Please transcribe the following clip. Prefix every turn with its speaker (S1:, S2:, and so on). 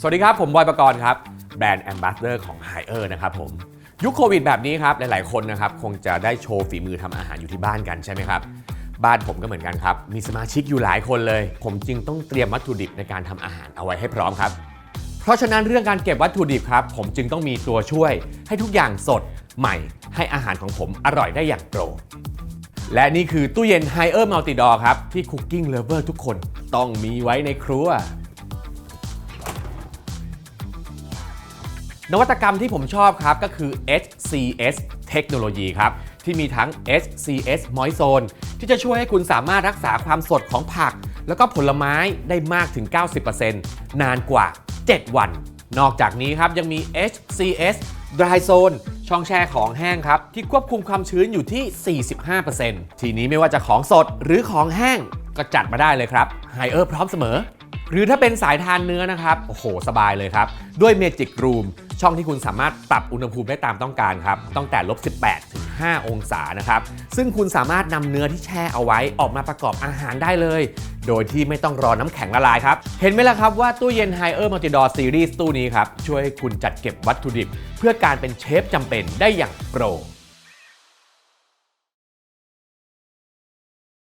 S1: สวัสดีครับ ผมบอยประกรณ์ครับ แบรนด์แอมบาสเดอร์ของ h i เออร์นะครับผมยุคโควิดแบบนี้ครับ หลายๆ คนนะครับ คงจะได้โชว์ฝีมือทำอาหารอยู่ที่บ้านกันใช่ไหมครับ บ้านผมก็เหมือนกันครับ มีสมาชิกอยู่หลายคนเลย ผมจึงต้องเตรียมวัตถุดิบในการทำอาหารเอาไว้ให้พร้อมครับ เพราะฉะนั้นเรื่องการเก็บวัตถุดิบครับ ผมจึงต้องมีตัวช่วย ให้ทุกอย่างสดใหม่ ให้อาหารของผมอร่อยได้อย่างโปรและนี่คือตู้เย็น h i เออร์มัลติดอครับที่คุกกิ้งเลเวอร์ทุกคนต้องมีไว้ในครัว นวัตกรรมที่ผมชอบครับก็คือ HCS เทคโนโลยีครับ ที่มีทั้ง HCS Moist ที่จะช่วยให้คุณสามารถรักษาความสดของผัก แล้วก็ผลไม้ได้มากถึง 90%นานกว่า 7 วัน นอกจากนี้ครับยังมี HCS Dry Zone ช่องแช่ของแห้งครับ ที่ควบคุมความชื้นอยู่ที่ 45%ทีนี้ไม่ว่าจะของสดหรือของแห้งก็จัดมาได้เลยครับไฮเออร์พร้อมเสมอ หรือถ้าเป็นสายทานเนื้อนะครับ โอ้โห สบายเลยครับ ด้วย Magic Room ช่องที่คุณสามารถปรับอุณหภูมิได้ตามต้องการครับ ตั้งแต่ลบ 18 ถึง 5 องศานะครับ ซึ่งคุณสามารถนำเนื้อที่แช่เอาไว้ออกมาประกอบอาหารได้เลย โดยที่ไม่ต้องรอน้ำแข็งละลายครับ เห็นไหมล่ะครับว่าตู้เย็น h i เออร์มัลติดอร์ซีรีส์ตู้นี้ครับ ช่วยให้คุณจัดเก็บวัตถุดิบ เพื่อการเป็นเชฟจำเป็นได้อย่างโปร